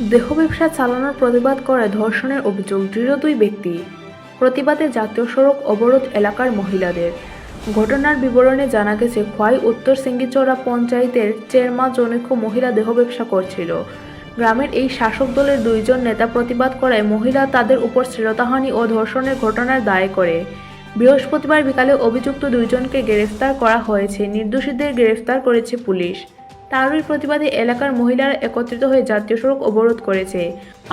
দেহ ব্যবসা চালানোর প্রতিবাদ করে ধর্ষণের অভিযোগ দৃঢ় দুই ব্যক্তি। প্রতিবাদে জাতীয় সড়ক অবরোধ এলাকার মহিলাদের। ঘটনার বিবরণে জানা গেছে, খোয়াই উত্তর সিঙ্গিচড়া পঞ্চায়েতের চেরমা জনৈক মহিলা দেহ ব্যবসা করছিল। গ্রামের এই শাসক দলের দুইজন নেতা প্রতিবাদ করায় মহিলা তাদের উপর শ্লীলতাহানি ও ধর্ষণের ঘটনার দায় করে। বৃহস্পতিবার বিকালে অভিযুক্ত দুইজনকে গ্রেফতার করা হয়েছে। নির্দোষীদের গ্রেফতার করেছে পুলিশ। তারই প্রতিবাদে এলাকার মহিলারা একত্রিত হয়ে জাতীয় সড়ক অবরোধ করেছে।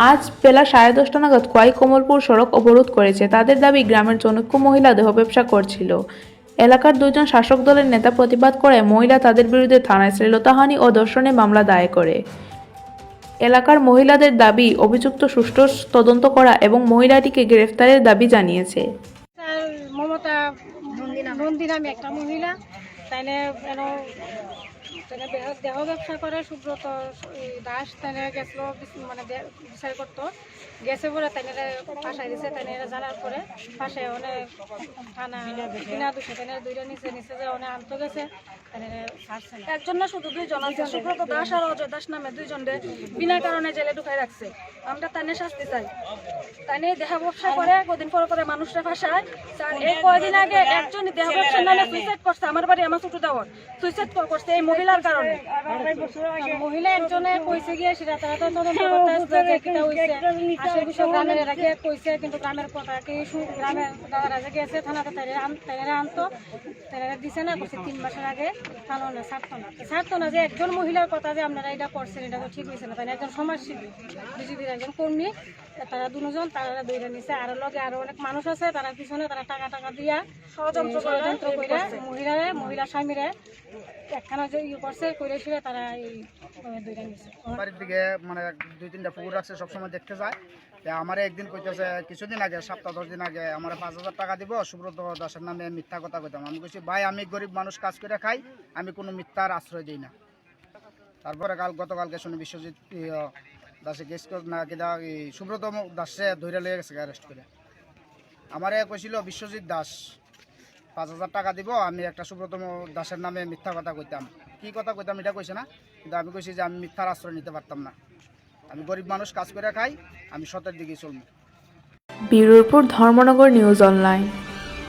আজ বেলা সাড়ে দশটা নাগাদ কোয়াই কমলপুর সড়ক অবরোধ করেছে। তাদের দাবি, গ্রামের জনৈক মহিলা দেহ ব্যবসা করছিল। এলাকার দুজন শাসক দলের নেতা প্রতিবাদ করে মহিলা তাদের বিরুদ্ধে থানায় শ্লীলতাহানি ও ধর্ষণের মামলা দায়ের করে। এলাকার মহিলাদের দাবি, অভিযুক্ত সুষ্ঠু তদন্ত করা এবং মহিলাটিকে গ্রেফতারের দাবি জানিয়েছে। মমতা নন্দী নামে একটা মহিলা। তাইলে দেহ- ব্যবসা করে সুব্রত দাস তাইলে গেছিল মানে বিচার করতো। গেছে পরে তাইলে ফাঁসাই দিছে তাইলে জানার পরে ফাঁসে অনেক থানা কিনা দুশো তাইলে দুইটা নিচে নিচে যে অনেক আনতে গেছে শুধু আছে, সুব্রত দাস আর অজয় দাস নামে দুইজন বিনা কারণে জেলে ঢুকাই রাখছে। আমরা তাইনে শাস্তি চাই। তাইনে দেহা ব্যবসা করে, কদিন পর করে মানুষরা ফাঁসায়। স্যার, এই কয়দিন আগে একজন দেহা ব্যবসার নামে সুইসাইড করছে। আমার বাড়ি আমার ছোট দেওয়ার। সুইসাইড করছে এই মহিলার কারণে। মহিলা একজনে কইছে গিয়ে সেটা তারা তো তদন্ত করতে আসছে যে কিটা হইছে আসল বিষয় গ্রামের এরা গিয়ে কইছে কিন্তু গ্রামের কথা কি গ্রামের দাদারা যে গেছে থানাতে তাইরে আন তাইরে আনতো তাইরে দিছে না করছে তিন মাসের আগে থানো না ছাড়তো না। ছাড়তো না যে একজন মহিলার কথা যে আপনারা এটা করছেন এটা তো ঠিক হয়েছে না তাই না? একজন সমাজসেবী বিজেপির একজন কর্মী তারা দুজন তারা দুইটা নিছে আর লগে আরও অনেক মানুষ আছে তারা পিছনে তারা টাকা টাকা দিয়া ষড়যন্ত্র ষড়যন্ত্র করে মহিলারে মহিলা স্বামীরে ইয়ে বাড়ির দিকে মানে দুই তিনটা পুকুর সবসময় দেখতে যায়। আমার একদিন কইতেছে কিছুদিন আগে সপ্তাহ দশ দিন আগে আমার পাঁচ হাজার টাকা দিব সুব্রত দাসের নামে মিথ্যা কথা কইতাম। আমি কইছি ভাই আমি গরিব মানুষ কাজ করে খাই আমি কোনো মিথ্যার আশ্রয় দিই না। তারপরে কাল গতকালকে শুনি বিশ্বজিৎ ইয়ে, দাসে কেস না কিনা সুব্রত দাসে ধরে লিয়ে গেছে অ্যারেস্ট করে। আমারে কইছিল বিশ্বজিৎ দাস পাঁচ হাজার টাকা দিব, আমি একটা সুব্রতম দাসের নামে মিথ্যা কথা কইতাম। কি কথা কইতাম এটা কইছে না? কিন্তু আমি কইছি যে আমি মিথ্যার আশ্রয় নিতে পারতাম না। আমি গরিব মানুষ, কাজ করে খাই, আমি সতের দিকেই চলব। Birpur Dharmanagar news online.